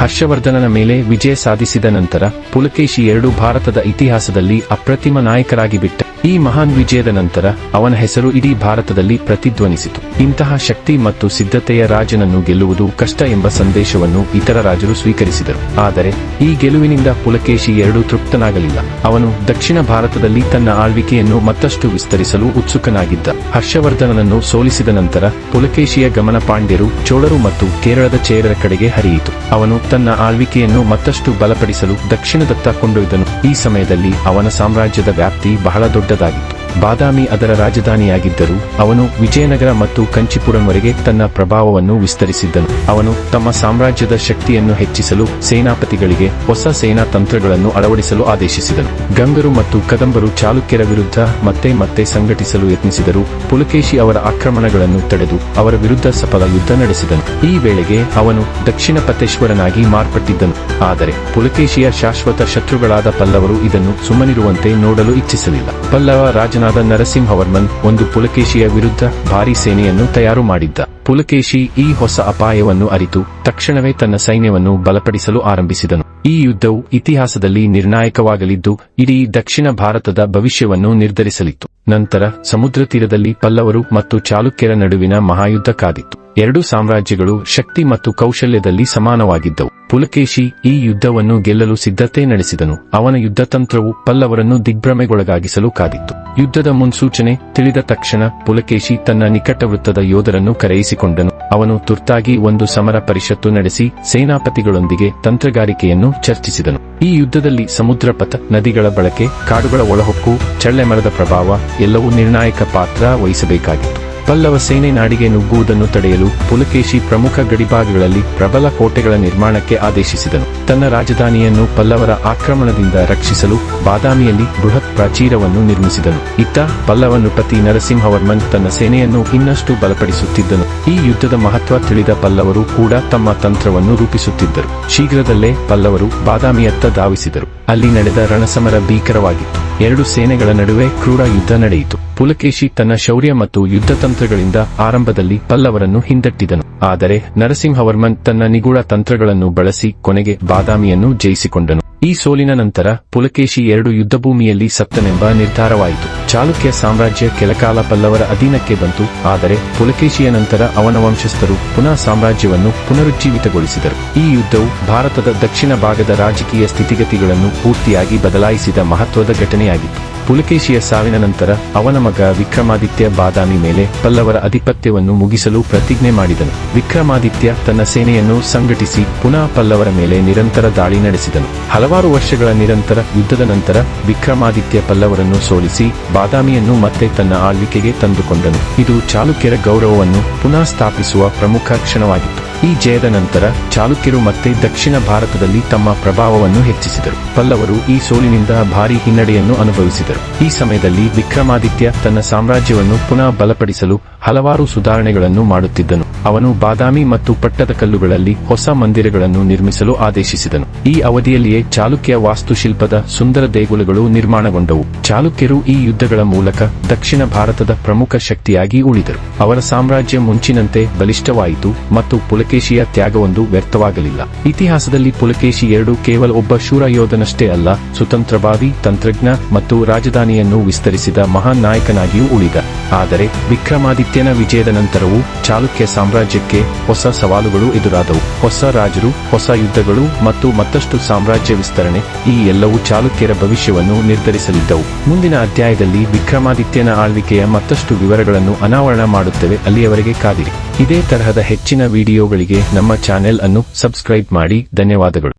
ಹರ್ಷವರ್ಧನನ ಮೇಲೆ ವಿಜಯ ಸಾಧಿಸಿದ ನಂತರ ಪುಲಕೇಶಿ ಎರಡು ಭಾರತದ ಇತಿಹಾಸದಲ್ಲಿ ಅಪ್ರತಿಮ ನಾಯಕರಾಗಿ ಬಿಟ್ಟ ಈ ಮಹಾನ್ ವಿಜಯದ ನಂತರ ಅವನ ಹೆಸರು ಇಡೀ ಭಾರತದಲ್ಲಿ ಪ್ರತಿಧ್ವನಿಸಿತು. ಇಂತಹ ಶಕ್ತಿ ಮತ್ತು ಸಿದ್ಧತೆಯ ರಾಜನನ್ನು ಗೆಲ್ಲುವುದು ಕಷ್ಟ ಎಂಬ ಸಂದೇಶವನ್ನು ಇತರ ರಾಜರು ಸ್ವೀಕರಿಸಿದರು. ಆದರೆ ಈ ಗೆಲುವಿನಿಂದ ಪುಲಕೇಶಿ ಎರಡೂ ತೃಪ್ತನಾಗಲಿಲ್ಲ. ಅವನು ದಕ್ಷಿಣ ಭಾರತದಲ್ಲಿ ತನ್ನ ಆಳ್ವಿಕೆಯನ್ನು ಮತ್ತಷ್ಟು ವಿಸ್ತರಿಸಲು ಉತ್ಸುಕನಾಗಿದ್ದ. ಹರ್ಷವರ್ಧನನನ್ನು ಸೋಲಿಸಿದ ನಂತರ ಪುಲಕೇಶಿಯ ಗಮನ ಪಾಂಡ್ಯರು ಚೋಳರು ಮತ್ತು ಕೇರಳದ ಚೇರರ ಕಡೆಗೆ ಹರಿಯಿತು. ಅವನು ತನ್ನ ಆಳ್ವಿಕೆಯನ್ನು ಮತ್ತಷ್ಟು ಬಲಪಡಿಸಲು ದಕ್ಷಿಣದತ್ತ ಕೊಂಡೊಯ್ದನು. ಈ ಸಮಯದಲ್ಲಿ ಅವನ ಸಾಮ್ರಾಜ್ಯದ ವ್ಯಾಪ್ತಿ ಬಹಳ ದೊಡ್ಡದಾಗಿತ್ತು ಬಾದಾಮಿ ಅದರ ರಾಜಧಾನಿಯಾಗಿದ್ದರೂ ಅವನು ವಿಜಯನಗರ ಮತ್ತು ಕಂಚಿಪುರಂವರೆಗೆ ತನ್ನ ಪ್ರಭಾವವನ್ನು ವಿಸ್ತರಿಸಿದ್ದನು. ಅವನು ತಮ್ಮ ಸಾಮ್ರಾಜ್ಯದ ಶಕ್ತಿಯನ್ನು ಹೆಚ್ಚಿಸಲು ಸೇನಾಪತಿಗಳಿಗೆ ಹೊಸ ಸೇನಾ ತಂತ್ರಗಳನ್ನು ಅಳವಡಿಸಲು ಆದೇಶಿಸಿದನು. ಗಂಗರು ಮತ್ತು ಕದಂಬರು ಚಾಲುಕ್ಯರ ವಿರುದ್ಧ ಮತ್ತೆ ಮತ್ತೆ ಸಂಘಟಿಸಲು ಯತ್ನಿಸಿದರು ಪುಲಕೇಶಿ ಅವರ ಆಕ್ರಮಣಗಳನ್ನು ತಡೆದು ಅವರ ವಿರುದ್ಧ ಸಫಲ ಯುದ್ಧ ನಡೆಸಿದನು. ಈ ವೇಳೆಗೆ ಅವನು ದಕ್ಷಿಣ ಪತೇಶ್ವರನಾಗಿ ಮಾರ್ಪಟ್ಟಿದ್ದನು. ಆದರೆ ಪುಲಕೇಶಿಯ ಶಾಶ್ವತ ಶತ್ರುಗಳಾದ ಪಲ್ಲವರು ಇದನ್ನು ಸುಮ್ಮನಿರುವಂತೆ ನೋಡಲು ಇಚ್ಛಿಸಲಿಲ್ಲ. ಪಲ್ಲವ ರಾಜನಾದ ನರಸಿಂಹವರ್ಮನ್ ಒಂದು ಪುಲಕೇಶಿಯ ವಿರುದ್ಧ ಭಾರೀ ಸೇನೆಯನ್ನು ತಯಾರು ಮಾಡಿದ್ದ. ಪುಲಕೇಶಿ ಈ ಹೊಸ ಅಪಾಯವನ್ನು ಅರಿತು ತಕ್ಷಣವೇ ತನ್ನ ಸೈನ್ಯವನ್ನು ಬಲಪಡಿಸಲು ಆರಂಭಿಸಿದನು. ಈ ಯುದ್ಧವು ಇತಿಹಾಸದಲ್ಲಿ ನಿರ್ಣಾಯಕವಾಗಲಿದ್ದು, ಇಡೀ ದಕ್ಷಿಣ ಭಾರತದ ಭವಿಷ್ಯವನ್ನು ನಿರ್ಧರಿಸಲಿತ್ತು. ನಂತರ ಸಮುದ್ರ ತೀರದಲ್ಲಿ ಪಲ್ಲವರು ಮತ್ತು ಚಾಲುಕ್ಯರ ನಡುವಿನ ಮಹಾಯುದ್ಧ ಕಾದಿತ್ತು ಎರಡು ಸಾಮ್ರಾಜ್ಯಗಳು ಶಕ್ತಿ ಮತ್ತು ಕೌಶಲ್ಯದಲ್ಲಿ ಸಮಾನವಾಗಿದ್ದವು. ಪುಲಕೇಶಿ ಈ ಯುದ್ಧವನ್ನು ಗೆಲ್ಲಲು ಸಿದ್ಧತೆ ನಡೆಸಿದನು. ಅವನ ಯುದ್ಧತಂತ್ರವು ಪಲ್ಲವರನ್ನು ದಿಗ್ಭ್ರಮೆಗೊಳಗಾಗಿಸಲು ಕಾದಿತ್ತು. ಯುದ್ಧದ ಮುನ್ಸೂಚನೆ ತಿಳಿದ ತಕ್ಷಣ ಪುಲಕೇಶಿ ತನ್ನ ನಿಕಟ ವೃತ್ತದ ಯೋಧರನ್ನು ಕರೆಯಿಸಿಕೊಂಡನು ಅವನು ತುರ್ತಾಗಿ ಒಂದು ಸಮರ ಪರಿಷತ್ತು ನಡೆಸಿ ಸೇನಾಪತಿಗಳೊಂದಿಗೆ ತಂತ್ರಗಾರಿಕೆಯನ್ನು ಚರ್ಚಿಸಿದನು. ಈ ಯುದ್ಧದಲ್ಲಿ ಸಮುದ್ರಪಥ, ನದಿಗಳ ಬಳಕೆ, ಕಾಡುಗಳ ಒಳಹೊಕ್ಕು, ಚಳ್ಳೆಮರದ ಪ್ರಭಾವ ಎಲ್ಲವೂ ನಿರ್ಣಾಯಕ ಪಾತ್ರ ವಹಿಸಬೇಕಾಗಿತ್ತು. ಪಲ್ಲವ ಸೇನೆ ನಾಡಿಗೆ ನುಗ್ಗುವುದನ್ನು ತಡೆಯಲು ಪುಲಕೇಶಿ ಪ್ರಮುಖ ಗಡಿಭಾಗಗಳಲ್ಲಿ ಪ್ರಬಲ ಕೋಟೆಗಳ ನಿರ್ಮಾಣಕ್ಕೆ ಆದೇಶಿಸಿದನು. ತನ್ನ ರಾಜಧಾನಿಯನ್ನು ಪಲ್ಲವರ ಆಕ್ರಮಣದಿಂದ ರಕ್ಷಿಸಲು ಬಾದಾಮಿಯಲ್ಲಿ ಬೃಹತ್ ಪ್ರಾಚೀರವನ್ನು ನಿರ್ಮಿಸಿದನು. ಇತ್ತ ಪಲ್ಲವ ನೃಪತಿ ನರಸಿಂಹವರ್ಮನ್ ತನ್ನ ಸೇನೆಯನ್ನು ಇನ್ನಷ್ಟು ಬಲಪಡಿಸುತ್ತಿದ್ದನು. ಈ ಯುದ್ಧದ ಮಹತ್ವ ತಿಳಿದ ಪಲ್ಲವರು ಕೂಡ ತಮ್ಮ ತಂತ್ರವನ್ನು ರೂಪಿಸುತ್ತಿದ್ದರು. ಶೀಘ್ರದಲ್ಲೇ ಪಲ್ಲವರು ಬಾದಾಮಿಯತ್ತ ಧಾವಿಸಿದರು. ಅಲ್ಲಿ ನಡೆದ ರಣಸಮರ ಭೀಕರವಾಗಿತ್ತು. ಎರಡು ಸೇನೆಗಳ ನಡುವೆ ಕ್ರೂರ ಯುದ್ಧ ನಡೆಯಿತು. ಪುಲಕೇಶಿ ತನ್ನ ಶೌರ್ಯ ಮತ್ತು ಯುದ್ಧತಂತ್ರಗಳಿಂದ ಆರಂಭದಲ್ಲಿ ಪಲ್ಲವರನ್ನು ಹಿಂದಟ್ಟಿದನು. ಆದರೆ ನರಸಿಂಹವರ್ಮನ್ ತನ್ನ ನಿಗೂಢ ತಂತ್ರಗಳನ್ನು ಬಳಸಿ ಕೊನೆಗೆ ಬಾದಾಮಿಯನ್ನು ಜಯಿಸಿಕೊಂಡನು. ಈ ಸೋಲಿನ ನಂತರ ಪುಲಕೇಶಿ ಎರಡು ಯುದ್ಧಭೂಮಿಯಲ್ಲಿ ಸತ್ತನೆಂಬ ನಿರ್ಧಾರವಾಯಿತು. ಚಾಲುಕ್ಯ ಸಾಮ್ರಾಜ್ಯ ಕೆಲಕಾಲ ಪಲ್ಲವರ ಅಧೀನಕ್ಕೆ ಬಂತು, ಆದರೆ ಪುಲಕೇಶಿಯ ನಂತರ ಅವನ ವಂಶಸ್ಥರು ಪುನಃ ಸಾಮ್ರಾಜ್ಯವನ್ನು ಪುನರುಜ್ಜೀವಿತಗೊಳಿಸಿದರು. ಈ ಯುದ್ಧವು ಭಾರತದ ದಕ್ಷಿಣ ಭಾಗದ ರಾಜಕೀಯ ಸ್ಥಿತಿಗತಿಗಳನ್ನು ಪೂರ್ತಿಯಾಗಿ ಬದಲಾಯಿಸಿದ ಮಹತ್ವದ ಘಟನೆಯಾಗಿತ್ತು. ಪುಲಕೇಶಿಯ ಸಾವಿನ ನಂತರ ಅವನ ಮಗ ವಿಕ್ರಮಾದಿತ್ಯ ಬಾದಾಮಿ ಮೇಲೆ ಪಲ್ಲವರ ಅಧಿಪತ್ಯವನ್ನು ಮುಗಿಸಲು ಪ್ರತಿಜ್ಞೆ ಮಾಡಿದನು. ವಿಕ್ರಮಾದಿತ್ಯ ತನ್ನ ಸೇನೆಯನ್ನು ಸಂಘಟಿಸಿ ಪುನಃ ಪಲ್ಲವರ ಮೇಲೆ ನಿರಂತರ ದಾಳಿ ನಡೆಸಿದನು. ಹಲವಾರು ವರ್ಷಗಳ ನಿರಂತರ ಯುದ್ಧದ ನಂತರ ವಿಕ್ರಮಾದಿತ್ಯ ಪಲ್ಲವರನ್ನು ಸೋಲಿಸಿ ಬಾದಾಮಿಯನ್ನು ಮತ್ತೆ ತನ್ನ ಆಳ್ವಿಕೆಗೆ ತಂದುಕೊಂಡನು. ಇದು ಚಾಲುಕ್ಯರ ಗೌರವವನ್ನು ಪುನಃ ಸ್ಥಾಪಿಸುವ ಪ್ರಮುಖ ಕ್ಷಣವಾಗಿತ್ತು. ಈ ಜಯದ ನಂತರ ಚಾಲುಕ್ಯರು ಮತ್ತೆ ದಕ್ಷಿಣ ಭಾರತದಲ್ಲಿ ತಮ್ಮ ಪ್ರಭಾವವನ್ನು ಹೆಚ್ಚಿಸಿದರು. ಪಲ್ಲವರು ಈ ಸೋಲಿನಿಂದ ಭಾರೀ ಹಿನ್ನಡೆಯನ್ನು ಅನುಭವಿಸಿದರು. ಈ ಸಮಯದಲ್ಲಿ ವಿಕ್ರಮಾದಿತ್ಯ ತನ್ನ ಸಾಮ್ರಾಜ್ಯವನ್ನು ಪುನಃ ಬಲಪಡಿಸಲು ಹಲವಾರು ಸುಧಾರಣೆಗಳನ್ನು ಮಾಡುತ್ತಿದ್ದನು. ಅವನು ಬಾದಾಮಿ ಮತ್ತು ಪಟ್ಟದಕಲ್ಲುಗಳಲ್ಲಿ ಹೊಸ ಮಂದಿರಗಳನ್ನು ನಿರ್ಮಿಸಲು ಆದೇಶಿಸಿದನು. ಈ ಅವಧಿಯಲ್ಲಿಯೇ ಚಾಲುಕ್ಯ ವಾಸ್ತುಶಿಲ್ಪದ ಸುಂದರ ದೇಗುಲಗಳು ನಿರ್ಮಾಣಗೊಂಡವು. ಚಾಲುಕ್ಯರು ಈ ಯುದ್ಧಗಳ ಮೂಲಕ ದಕ್ಷಿಣ ಭಾರತದ ಪ್ರಮುಖ ಶಕ್ತಿಯಾಗಿ ಉಳಿದರು. ಅವರ ಸಾಮ್ರಾಜ್ಯ ಮುಂಚಿನಂತೆ ಬಲಿಷ್ಠವಾಯಿತು ಮತ್ತು ಪುಲಕೇಶಿಯ ತ್ಯಾಗವೊಂದು ವ್ಯರ್ಥವಾಗಲಿಲ್ಲ. ಇತಿಹಾಸದಲ್ಲಿ ಪುಲಕೇಶಿ ಎರಡು ಕೇವಲ ಒಬ್ಬ ಶೂರ ಯೋಧನಷ್ಟೇ ಅಲ್ಲ ಸುತಂತ್ರಭಾವಿ ತಂತ್ರಜ್ಞ ಮತ್ತು ರಾಜಧಾನಿಯನ್ನು ವಿಸ್ತರಿಸಿದ ಮಹಾನ್ ನಾಯಕನಾಗಿಯೂ ಉಳಿದ. ಆದರೆ, ವಿಕ್ರಮಾದಿತ್ಯನ ವಿಜಯದ ನಂತರವೂ ಚಾಲುಕ್ಯ ಸಾಮ್ರಾಜ್ಯಕ್ಕೆ ಹೊಸ ಸವಾಲುಗಳು ಎದುರಾದವು. ಹೊಸ ರಾಜರು, ಹೊಸ ಯುದ್ಧಗಳು ಮತ್ತು ಮತ್ತಷ್ಟು ಸಾಮ್ರಾಜ್ಯ ವಿಸ್ತರಣೆ ಈ ಎಲ್ಲವೂ ಚಾಲುಕ್ಯರ ಭವಿಷ್ಯವನ್ನು ನಿರ್ಧರಿಸಲಿದ್ದವು. ಮುಂದಿನ ಅಧ್ಯಾಯದಲ್ಲಿ ವಿಕ್ರಮಾದಿತ್ಯನ ಆಳ್ವಿಕೆಯ ಮತ್ತಷ್ಟು ವಿವರಗಳನ್ನು ಅನಾವರಣ ಮಾಡುತ್ತೇವೆ ಅಲ್ಲಿಯವರೆಗೆ ಕಾದಿರಿ. ಇದೇ ತರಹದ ಹೆಚ್ಚಿನ ವಿಡಿಯೋಗಳಿಗೆ ನಮ್ಮ ಚಾನೆಲ್ ಅನ್ನು ಸಬ್ಸ್ಕ್ರೈಬ್ ಮಾಡಿ ಧನ್ಯವಾದಗಳು.